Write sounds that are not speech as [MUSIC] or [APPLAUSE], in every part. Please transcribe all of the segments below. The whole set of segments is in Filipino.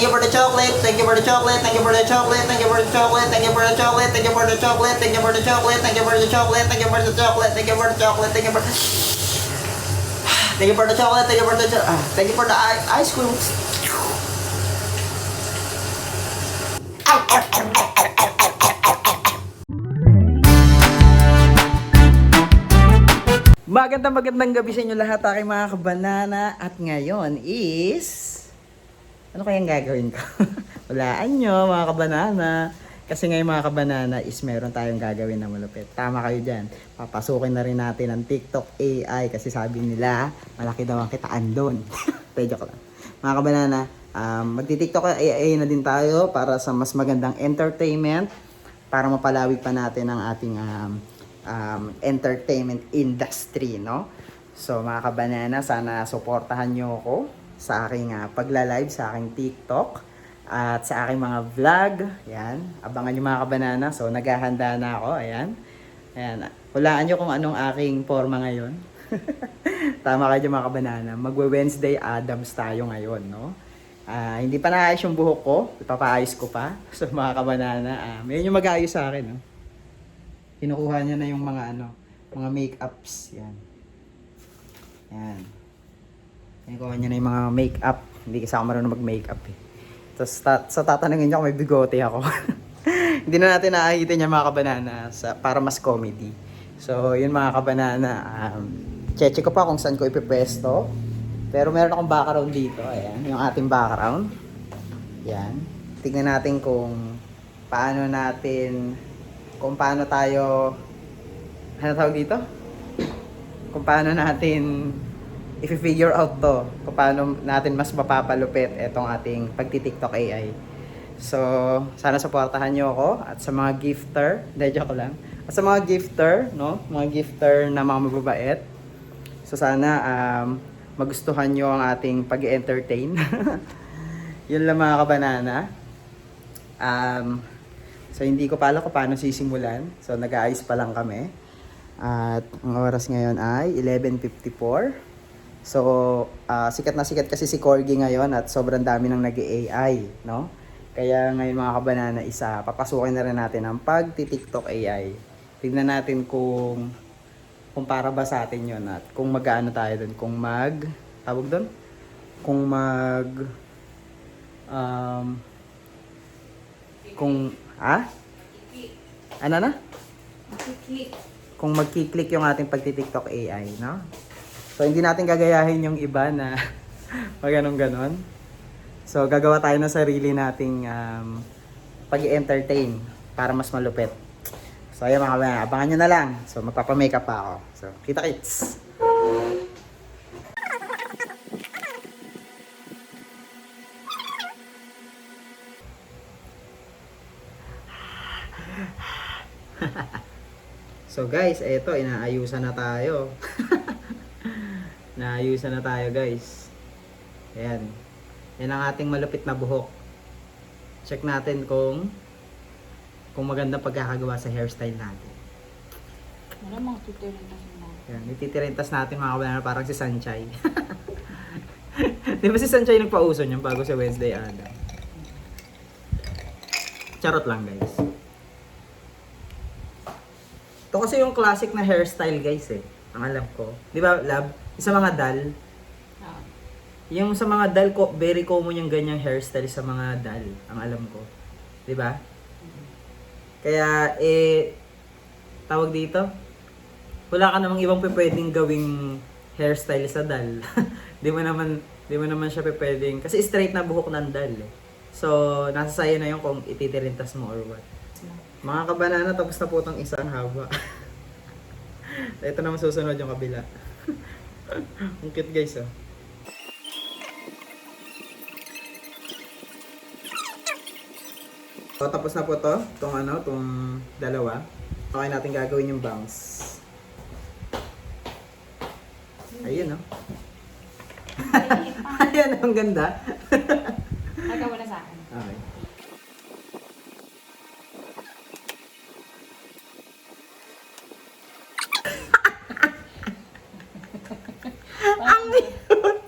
Thank you for the chocolate. Thank you for the chocolate. Thank you for the chocolate. Thank you for the chocolate. Thank you for the chocolate. Thank you for the chocolate. Thank you for the chocolate. Thank you for the chocolate. Thank you for the chocolate. Thank you for the chocolate. Thank you for Thank you for the chocolate. Thank you for the ah, Thank you for the ice cream. Magandang magandang gabi sa inyo lahat aking mga kabanana at ngayon is ano kayang gagawin ko? [LAUGHS] Walaan nyo mga kabanana kasi ngayon mga kabanana is meron tayong gagawin na malupit. Tama kayo dyan. Papasukin na rin natin ang TikTok AI kasi sabi nila malaki daw ang kitaan doon. [LAUGHS] Pero joke lang. Mga kabanana, um, magti-TikTok AI na din tayo para sa mas magandang entertainment para mapalawig pa natin ang ating um, um, entertainment industry, no? So mga kabanana, sana suportahan nyo ako sa aking uh, pagla-live sa aking TikTok at sa aking mga vlog. Yan, abangan nyo mga kabanana. So naghahanda na ako, ayan. Ayan, hulaan nyo kung anong aking forma ngayon. [LAUGHS] Tama kayo mga kabanana. Magwe-Wednesday Adams tayo ngayon, no? Ah, hindi pa naayos yung buhok ko. Ipapaayos ko pa. [LAUGHS] So mga kabanana, ah, may yung mag-aayos sa akin, no? Kinukuha niya na yung mga ano, mga make-ups. Yan. Yan. Kinukuha niya na yung mga make-up. Hindi kasi ako marunong mag-make-up eh. Tapos ta- sa tatanungin niya kung may bigote ako. [LAUGHS] Hindi na natin naahitin yung mga kabanana sa, para mas comedy. So, yun mga kabanana. Um, cheche ko pa kung saan ko ipipwesto. Pero meron akong background dito. Ayan, yung ating background. Yan. Tignan natin kung paano natin, kung paano tayo, ano tawag dito? Kung paano natin i-figure out to, kung paano natin mas mapapalupit itong ating pagti-TikTok AI. So, sana supportahan nyo ako at sa mga gifter, hindi joke lang. At sa mga gifter, no? Mga gifter na mga mababait. So sana um, magustuhan nyo ang ating pag-entertain. [LAUGHS] Yun lang mga kabanana. Um, so hindi ko pala kung paano sisimulan. So nag-aayos pa lang kami. At ang oras ngayon ay 11.54. So ah, sikat na sikat kasi si Corgi ngayon at sobrang dami nang nag-AI, no? Kaya ngayon mga kabanana, isa, papasukin na rin natin ang pag-TikTok AI. Tignan natin kung kung para ba sa atin yun at kung mag-ano tayo doon, kung mag, tawag doon? Kung mag, um, kung, ha? Ano na? Kung magkiklik yung ating pagti-TikTok AI, no? So, hindi natin gagayahin yung iba na [LAUGHS] mag ganun ganon. So, gagawa tayo ng sarili nating um, pag-entertain para mas malupit. So, ayan mga kabayan, abangan nyo na lang. So, magpapamakeup pa ako. So, kita-kits! [LAUGHS] so guys, eto, inaayusan na tayo. [LAUGHS] Naayusan na tayo guys. Ayan. Yan ang ating malupit na buhok. Check natin kung kung maganda pagkakagawa sa hairstyle natin. Ano mga sa mga? Yan, ititirintas natin mga kabayan parang si Sanchay. [LAUGHS] Di ba si Sanchay nagpauso niyan bago sa Wednesday Adam? Charot lang guys. Ito kasi yung classic na hairstyle guys eh. Ang alam ko. Di ba, lab? Sa mga dal, Ah, yung sa mga dal ko, very common yung ganyang hairstyle sa mga dal, ang alam ko. 'Di ba? Kaya eh tawag dito, wala ka namang ibang pwedeng gawing hairstyle sa dal. [LAUGHS] di mo naman di mo naman siya pwedeng kasi straight na buhok ng dal. Eh. So, nasa sayo na yung kung ititirintas mo or what. Mga kabanana, tapos na po itong isang haba. [LAUGHS] Ito naman susunod yung kabila. [LAUGHS] Ang cute guys oh. So, tapos na po to, itong ano, itong dalawa. Okay natin gagawin yung bangs. Ayun, no? [LAUGHS] Ayan, ang ganda. Nagawa na sa akin. Okay. Ang [LAUGHS] cute!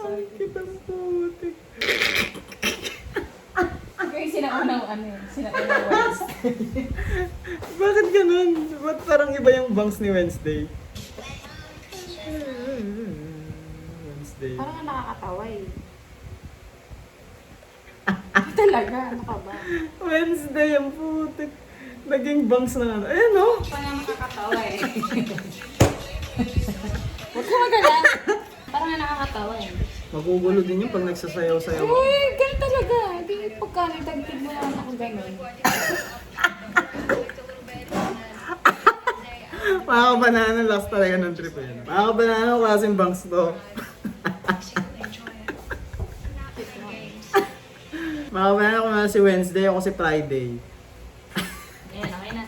Ang cute ang putik. Girl, sinaunang ano eh, yun? Sinaunang Wednesday. [LAUGHS] Bakit ganun? Ba't parang iba yung bangs ni Wednesday? Wednesday. Parang nakakatawa eh. Ah, ah. Talaga, ano ka ba? Wednesday ang putik. Naging bangs na ano. Ayan o. Parang nga nakakatawa eh. [LAUGHS] Huwag ka magala. Parang nga nakakatawa eh. Magugulo din yung pag nagsasayaw-sayaw. Eh, ganun talaga. Hindi pagka nagtagtig mo naman ako ganun. [LAUGHS] Mga kabanana, last talaga ng trip yan. Mga kabanana, klaseng bangs to. [LAUGHS] Mga kabanana, kung ano si Wednesday, ako si Friday. Ayan, okay na.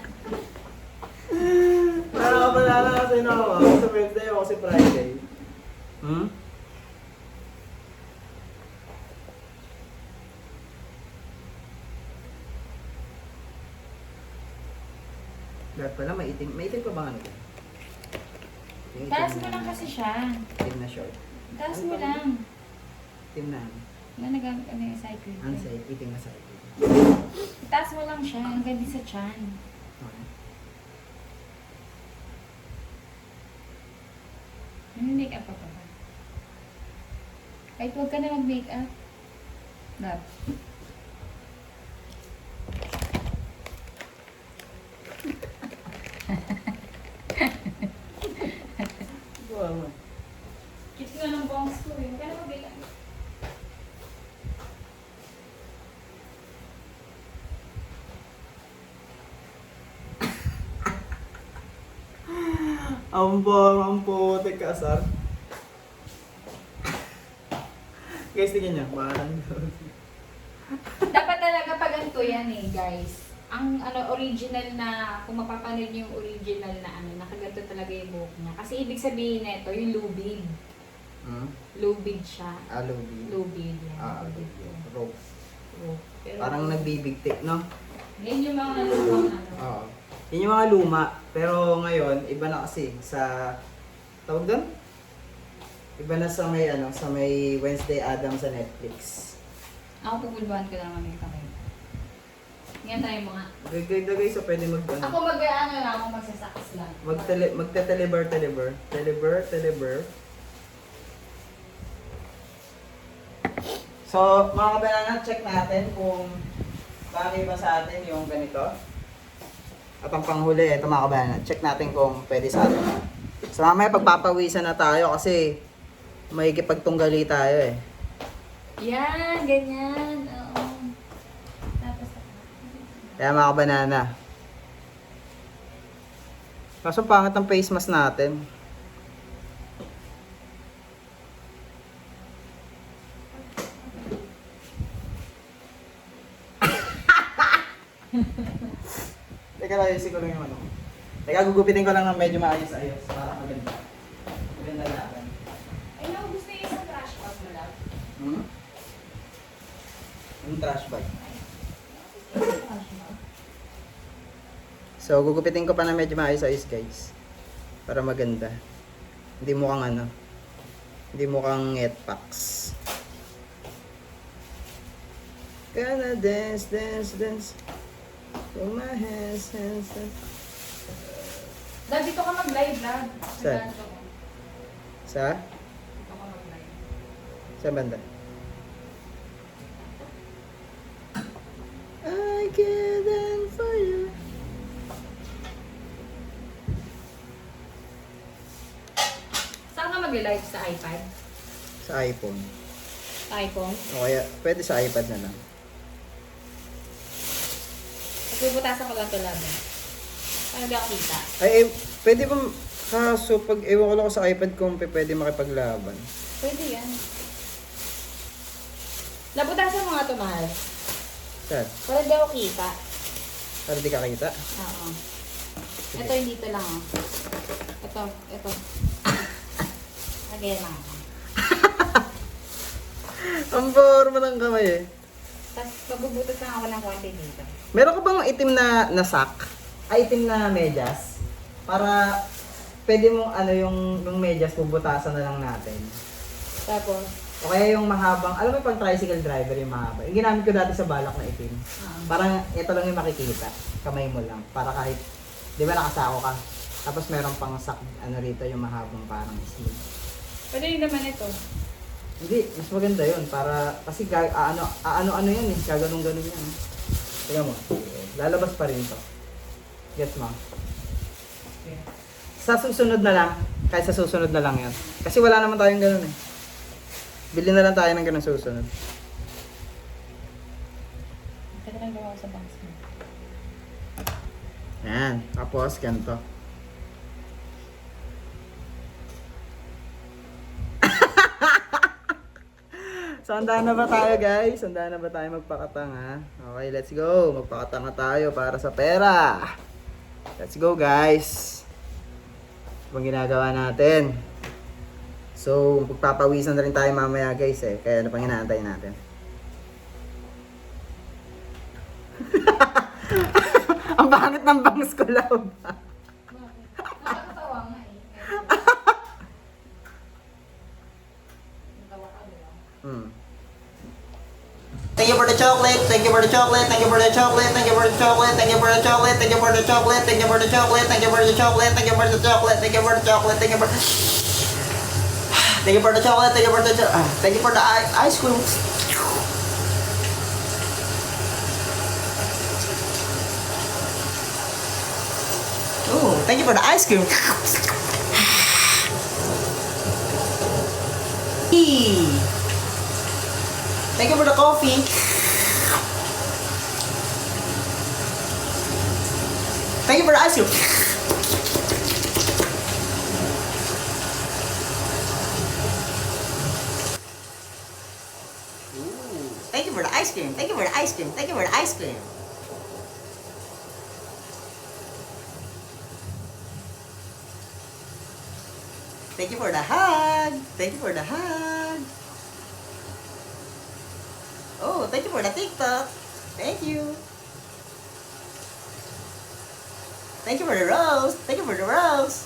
Mga kabanana, kasi na ako. Ako si Wednesday, ako si Friday. Hmm? Lahat pala, maitim. Maitim pa ba ano? Yung Taas itim mo na- lang kasi siya. Itim na short. Taas mo lang. Itim na ano? Na nag ano yung cycle. Ano sa itim na sa Taas mo lang siya. Ang ganda sa chan. Okay. Ano make up pa ba? Kahit huwag ka na mag-make up. Love. Wow. Cute nga ng ko eh. Huwag ka na mag-make up. Ang ang putik kasar. Guys, tingnan niya. Parang Dapat talaga pag ganito yan eh, guys. Ang ano original na, kung mapapanood niyo yung original na ano, nakaganto talaga yung buhok niya. Kasi ibig sabihin nito, yung lubid. Hmm? Lubid siya. Aloe. Lubid yan. Ah, lubid yan. Rope. Oh, pero- Parang nagbibigtik, no? Yan yung mga lumang ano. Oo. Yun yung mga luma. Pero ngayon, iba na kasi sa... Tawag doon? Iba na sa may ano, sa may Wednesday Adams sa Netflix. Ako pupulbahan ko lang mamaya kamay. Ngayon tayo mga. Gagay-gagay sa pwede mag ano. Ako mag-ano lang, ako magsasakas lang. Magtele, magte-telebar, telebar. Telebar, telebar. So, mga kabanana, check natin kung bagay ba sa atin yung ganito. At ang panghuli, ito mga kabanana, check natin kung pwede sa atin. So, mamaya pagpapawisan na tayo kasi may kipagtunggali tayo eh. Yan, ganyan. Oo. Tapos, Kaya mga kabanana. Kaso pangit ang face mask natin. [LAUGHS] Teka lang, ayusin ko lang yung ano. Teka, gugupitin ko lang ng medyo maayos-ayos para maganda. Maganda natin. ay, naku, gusto yung isang trash bag mo lang. Hmm? Yung trash bag. So, gugupitin ko pa na medyo maayos-ayos, guys. Para maganda. Hindi mo kang ano. Hindi mo kang ngetpacks. Gonna dance, dance, dance. With my hands, hands, hands. Dad, dito ka mag-live, Dad. Saan? Sa? Dito ka mag-live. Sa banda? I get in for you. Saan ka mag-live? Sa iPad? Sa iPhone. Sa iPhone? O kaya, pwede sa iPad na lang. Puputasan ko lang ito di ako kita? Ay, eh, pwede ba, kaso pag ewan ko lang ako sa iPad kung pe- pwede makipaglaban. Pwede yan. Nabutasan mo nga ito, mahal. Saan? Para di ako kita. Para di ka kita? Oo. Sige. Ito yung dito lang, oh. Ito, ito. Lagyan lang. [LAUGHS] Ang forma ng kamay eh. Tapos, magbubutas lang ako ng konti dito. Meron ka bang itim na, na sack? Ay, itim na medyas? Para pwede mo ano yung, yung medyas bubutasan na lang natin. Tapos, O kaya yung mahabang, alam mo yung pang tricycle driver yung mahaba. Yung ginamit ko dati sa balak na itim. Parang ito lang yung makikita. Kamay mo lang. Para kahit, di ba nakasako ka? Tapos meron pang sak, ano rito yung mahabang parang sleeve. Pwede yung naman ito. Hindi, mas maganda yun. Para, kasi ano, ano, ano yan eh. Gaganong-ganon yan. Tingnan mo. Lalabas pa rin to. Gets mo? Sa susunod na lang. Kahit sa susunod na lang yan. Kasi wala naman tayong ganun eh. Bili na lang tayo ng ganun susunod. Pwede lang gawa ko sa box mo. Yan. Tapos, ganito. [LAUGHS] so, na ba tayo guys? Handa na ba tayo magpakatanga? Okay, let's go. Magpakatanga tayo para sa pera. Let's go guys. Ito ginagawa natin. So, magpapawisan na rin tayo mamaya guys eh. Kaya ano pang inaantay natin? ang pangit ng bangs ko love. Eh. Hmm. Thank you for the chocolate. Thank you for the chocolate. Thank you for the chocolate. Thank you for the chocolate. Thank you for the chocolate. Thank you for the chocolate. Thank you for the chocolate. Thank you for the chocolate. Thank you for the chocolate. Thank you for the chocolate. Thank you for Thank you for the chocolate. Thank you for the cho- ah, Thank you for the ice cream. Ooh, thank you for the ice cream. [SIGHS] Thank you for the coffee. Thank you for the ice cream. Ooh, Thank you for the ice cream. Thank you for the ice cream. Thank you for the ice cream. Thank you for the hug. Thank you for the hug. Oh, thank you for the TikTok. Thank you. Thank you for the rose. Thank you for the rose.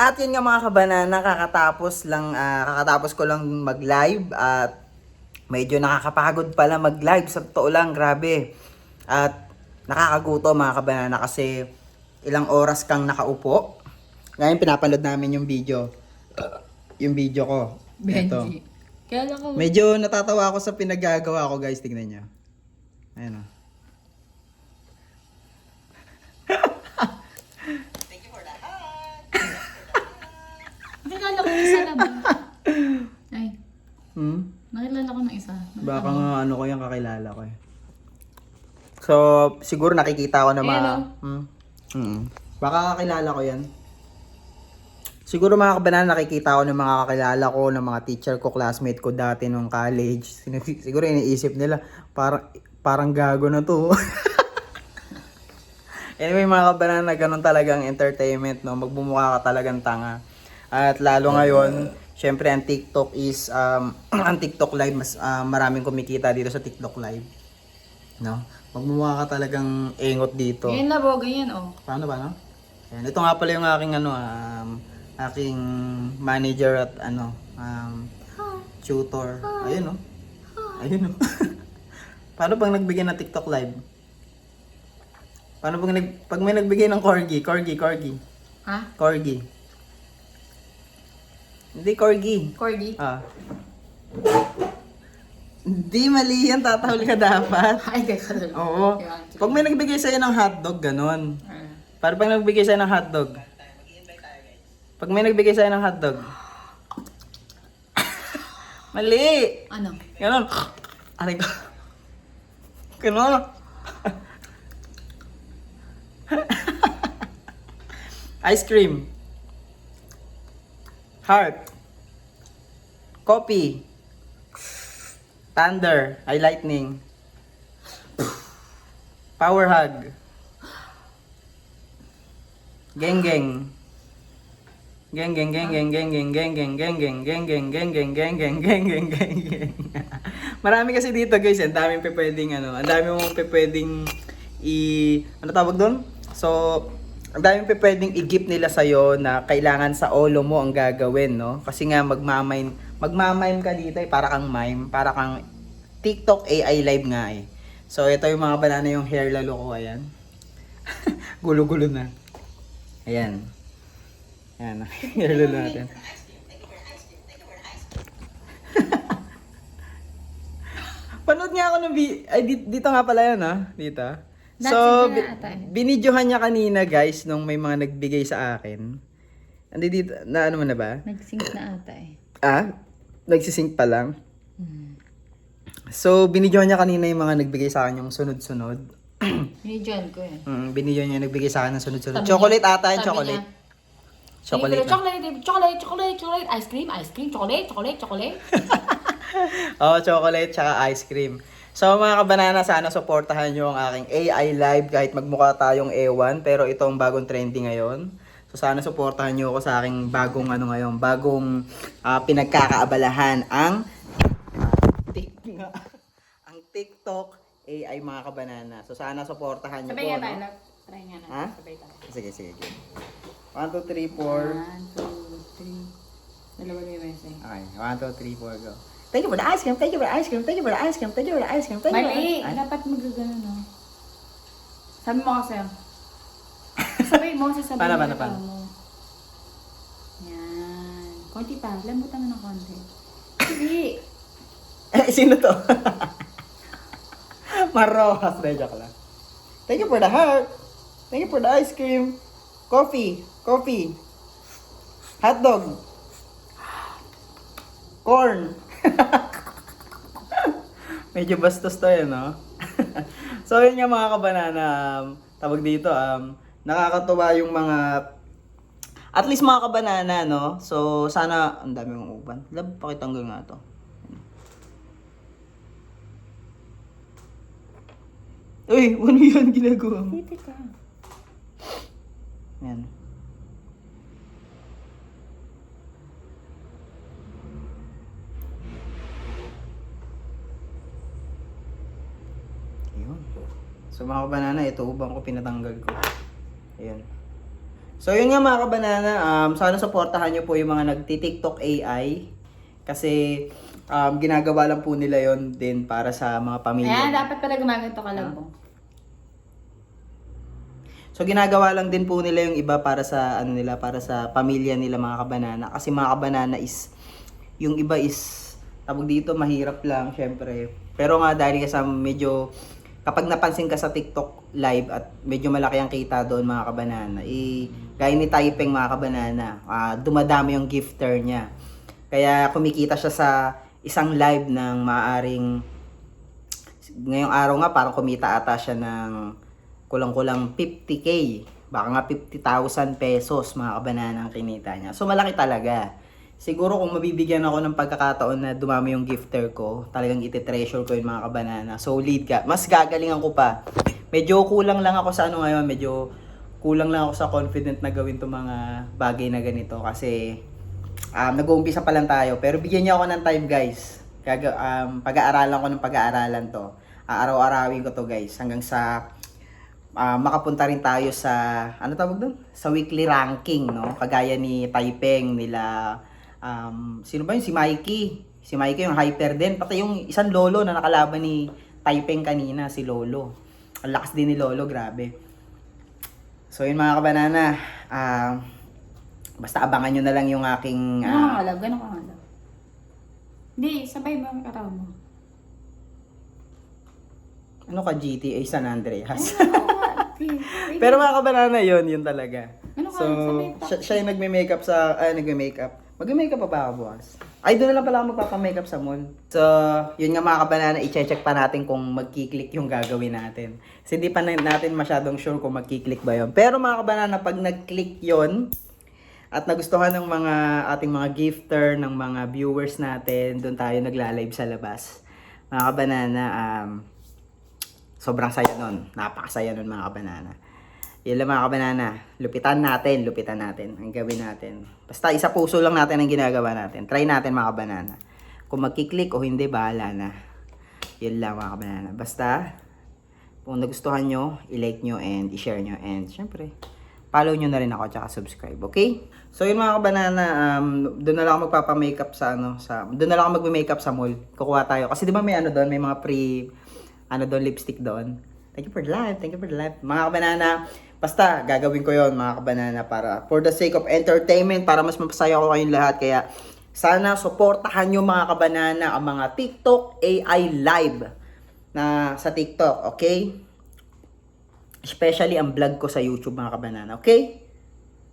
At yun nga mga kabanana, kakatapos lang, ah, kakatapos ko lang mag-live at medyo nakakapagod pala mag-live. Sa totoo lang, grabe. At nakakaguto mga kabanana kasi ilang oras kang nakaupo. Ngayon pinapanood namin yung video. yung video ko. Ito. Benji. Kaya lang ako. Medyo natatawa ako sa pinagagawa ko guys, tignan nyo. Ayan o. Thank you for the hug. Nakilala ko ng isa na [LAUGHS] ba? Ay, Hmm? nakilala ko ng isa. Baka nga ano ko yung kakilala ko eh. So, siguro nakikita ko na mga... Ayan, Hmm? Hmm. Baka kakilala ko yan. Siguro mga kabanan, nakikita ko ng mga kakilala ko, ng mga teacher ko, classmate ko dati nung college. Sin- Siguro iniisip nila, parang, parang gago na to. [LAUGHS] anyway mga kabanan, na ganun talagang entertainment, no? Magbumukha ka talagang tanga. At lalo ngayon, syempre ang TikTok is, um, [CLEARS THROAT] ang TikTok live, mas ah, maraming kumikita dito sa TikTok live. No? Magmumukha ka talagang engot dito. Ngayon na bo, ganyan oh. Paano ba, no? Ayan, ito nga pala yung aking ano, um, aking manager at ano, um, tutor. Ayun, no? Ayun, no? [LAUGHS] Paano pag nagbigay ng TikTok live? Paano pag, nag, pag may nagbigay ng corgi, corgi, corgi, Ha? corgi? Hindi corgi. Corgi? Ah. Hindi, mali yan. Tatahol ka dapat. [LAUGHS] Ay, lang. Oo. Pag may nagbigay sa'yo ng hotdog, ganon. Ah. Para pag nagbigay sa'yo ng hotdog. Pag may nagbigay sa'yo ng hotdog. [COUGHS] Mali! Ano? Ganon. Aray ko. Ganon. [LAUGHS] Ice cream. Heart. Coffee. Thunder. Ay lightning. Power hug. Geng geng. Geng geng geng geng geng geng geng geng geng geng geng geng geng geng geng geng geng geng geng geng Marami kasi dito guys, ang daming pwedeng ano, ang dami mong pwedeng i ano tawag doon? So, ang daming pwedeng i-gift nila sa'yo na kailangan sa olo mo ang gagawin, no? Kasi nga magmamime, magmamime ka dito eh, para kang mime, para kang TikTok AI live nga eh. So, ito yung mga banana yung hair lalo ko, ayan. [LAUGHS] Gulo-gulo na. Ayan. Ayan, [LAUGHS] hair lalo natin. [LAUGHS] Panood nga ako ng vi- ay di- dito nga pala yan ah, dito. That's So, bi- eh. binidyohan niya kanina guys nung may mga nagbigay sa akin. Andi dito, na ano mo na ba? Nag-sync na ata eh. Ah, nagsisync pa lang. Hmm. So, binidyohan niya kanina yung mga nagbigay sa akin yung sunod-sunod. [CLEARS THROAT] Yung John ko eh. Mm, binidyohan niya nagbigay sa akin ng sunod-sunod. Sabi chocolate niya- ata yung sabi chocolate. niya, Chocolate. Na. chocolate, chocolate, chocolate, chocolate, ice cream, ice cream, chocolate, chocolate, chocolate. [LAUGHS] Oo, chocolate tsaka ice cream. So mga kabanana, sana supportahan nyo ang aking AI live kahit magmukha tayong ewan. Pero ito ang bagong trending ngayon. So sana supportahan nyo ako sa aking bagong ano ngayon, bagong ah, pinagkakaabalahan ang tik [LAUGHS] ang TikTok AI mga kabanana. So sana supportahan nyo Sabay po. nga tayo, No? Try nga natin. Ha? Sabay tayo. Sige, sige, sige. 1, 2, 3, 4. One, two, three. Dalawa na yung. Okay, 1, 2, 3, 4, go. Thank you for the ice cream, thank you for the ice cream, thank you for the ice cream, thank you for the ice cream, thank you for the Mali! ice cream. Dapat magagano, no? Sabi mo kasi. Sabay mo kasi sabi Paano, mo yung paano? mo. Yan. Konti pa. Lambutan mo ng konti. Hindi. [LAUGHS] Eh, sino to? [LAUGHS] Marojas, de joke lang. Thank you for the heart. Thank you for the ice cream. Coffee, coffee. Hot dog. Corn. [LAUGHS] Medyo bastos to eh, no? [LAUGHS] so, yun nga mga kabanana, um, tawag dito, um, nakakatuwa yung mga at least mga kabanana, no? So, sana, ang dami mong uban. Lab, pakitanggal nga to. Uy, [LAUGHS] ano yan ginagawa mo? Yan. Ayun. So mga kabanana, ito ubang ko pinatanggal ko. Ayun. So yun nga mga kabanana, um, sana supportahan nyo po yung mga nagti-TikTok AI. Kasi um, ginagawa lang po nila yon din para sa mga pamilya. Ayan, dapat pala gumaganto ka lang po. So ginagawa lang din po nila yung iba para sa ano nila para sa pamilya nila mga kabanana kasi mga kabanana is yung iba is tawag dito mahirap lang syempre. Pero nga dahil sa medyo kapag napansin ka sa TikTok live at medyo malaki ang kita doon mga kabanana, eh gaya ni Taipeng mga kabanana, ah, dumadami yung gifter niya. Kaya kumikita siya sa isang live ng maaring ngayong araw nga parang kumita ata siya ng kulang-kulang 50k. Baka nga 50,000 pesos mga kabanana ang kinita niya. So malaki talaga. Siguro kung mabibigyan ako ng pagkakataon na dumami yung gifter ko, talagang iti-treasure ko yung mga kabanana. So lead ka. Mas gagalingan ko pa. Medyo kulang lang ako sa ano ngayon, medyo kulang lang ako sa confident na gawin itong mga bagay na ganito kasi um, nag-uumpisa pa lang tayo. Pero bigyan niyo ako ng time guys. Gaga, um, pag-aaralan ko ng pag-aaralan to. Aaraw-arawin ko to guys hanggang sa ah, makapunta rin tayo sa ano tawag doon? Sa weekly ranking, no? Kagaya ni Taipeng nila um, sino ba yun? Si Mikey. Si Mikey yung hyper din. Pati yung isang lolo na nakalaban ni Taipeng kanina, si Lolo. Ang lakas din ni Lolo, grabe. So yun mga kabanana, ah, basta abangan nyo na lang yung aking Gano'n ah, ka love, gano'n ka love. Hindi, sabay ba ang katawa mo? ano ka GTA San Andreas. [LAUGHS] Pero, mga kabanana yun, yun talaga. Ano ka, So, siya, siya yung nagme-makeup sa, ay, nagme-makeup. Magme-makeup pa ba ako bukas? Ay, doon na lang pala ako magpapamakeup sa mall. So, yun nga mga kabanana, i-check pa natin kung magkiklik yung gagawin natin. Kasi hindi pa na- natin masyadong sure kung magkiklik ba yun. Pero mga kabanana, pag nag-click yun, at nagustuhan ng mga ating mga gifter, ng mga viewers natin, doon tayo nagla-live sa labas. Mga kabanana, um, sobrang saya nun. Napakasaya nun mga kabanana. Yun lang mga kabanana. Lupitan natin, lupitan natin. Ang gawin natin. Basta isa puso lang natin ang ginagawa natin. Try natin mga kabanana. Kung magkiklik o hindi, bahala na. Yun lang mga kabanana. Basta, Kung nagustuhan nyo, i-like nyo and i-share nyo. And syempre, follow nyo na rin ako tsaka subscribe, okay? So yun mga kabanana, um, doon na lang ako magpapa-makeup sa ano, sa, doon na lang ako magme-makeup sa mall. Kukuha tayo. Kasi di ba may ano doon, may mga pre, ano doon, lipstick doon. Thank you for the live, thank you for the live. Mga kabanana, basta gagawin ko yon mga kabanana para for the sake of entertainment, para mas mapasaya ko kayong lahat. Kaya sana suportahan nyo mga kabanana ang mga TikTok AI live na sa TikTok, okay? Especially ang vlog ko sa YouTube mga kabanana, okay?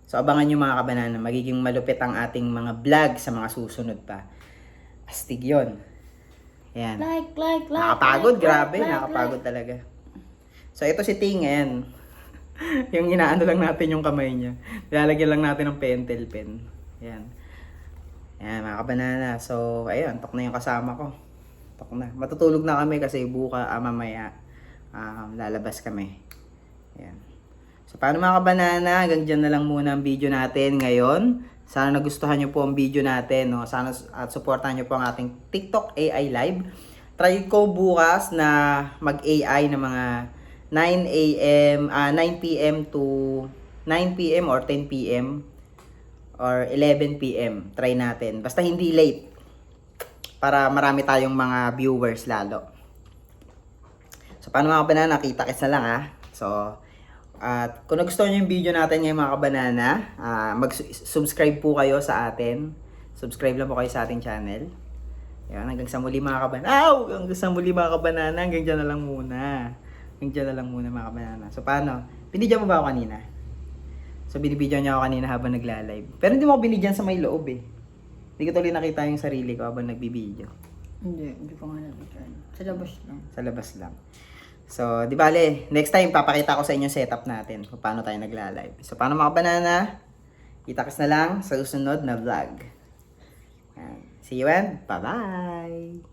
So abangan nyo mga kabanana, magiging malupit ang ating mga vlog sa mga susunod pa. Astig yun. Ayan. Like, like, like. Nakapagod, like, grabe, like, like, nakapagod talaga. So ito si Tingen. [LAUGHS] yung inaano lang natin yung kamay niya. Lalagyan lang natin ng pentel pen. Ayan. Ayan, mga kabanana. So, ayun, tok na yung kasama ko. Tok na. Matutulog na kami kasi buka, ah, mamaya, um, lalabas kami. Ayan. So, paano mga kabanana, hanggang dyan na lang muna ang video natin ngayon. Sana nagustuhan nyo po ang video natin. No? Sana at supportahan nyo po ang ating TikTok AI Live. Try ko bukas na mag-AI ng mga 9 a.m., ah 9 p.m. to 9 p.m. or 10 p.m. or 11 p.m. Try natin. Basta hindi late. Para marami tayong mga viewers lalo. So, paano mga kabanana? Kita-kits na lang ha. So, at kung nagustuhan nyo yung video natin ngayon mga kabanana, ah, mag-subscribe po kayo sa atin. Subscribe lang po kayo sa ating channel. Yan, hanggang sa muli mga kabanana. Ow! Hanggang sa muli mga kabanana. Hanggang dyan na lang muna. Hanggang dyan na lang muna mga kabanana. So, paano? Binidyan mo ba ako kanina? So, binibidyan niya ako kanina habang nagla-live. Pero hindi mo ako binidyan sa may loob eh. Hindi ko tuloy nakita yung sarili ko habang nagbibideo. Hindi, hindi ko nga nakita. Sa labas lang. Sa labas lang. So, di bale, next time papakita ko sa inyo setup natin kung paano tayo nagla-live. So, paano mga banana? Kita-kits na lang sa susunod na vlog. See you and bye-bye!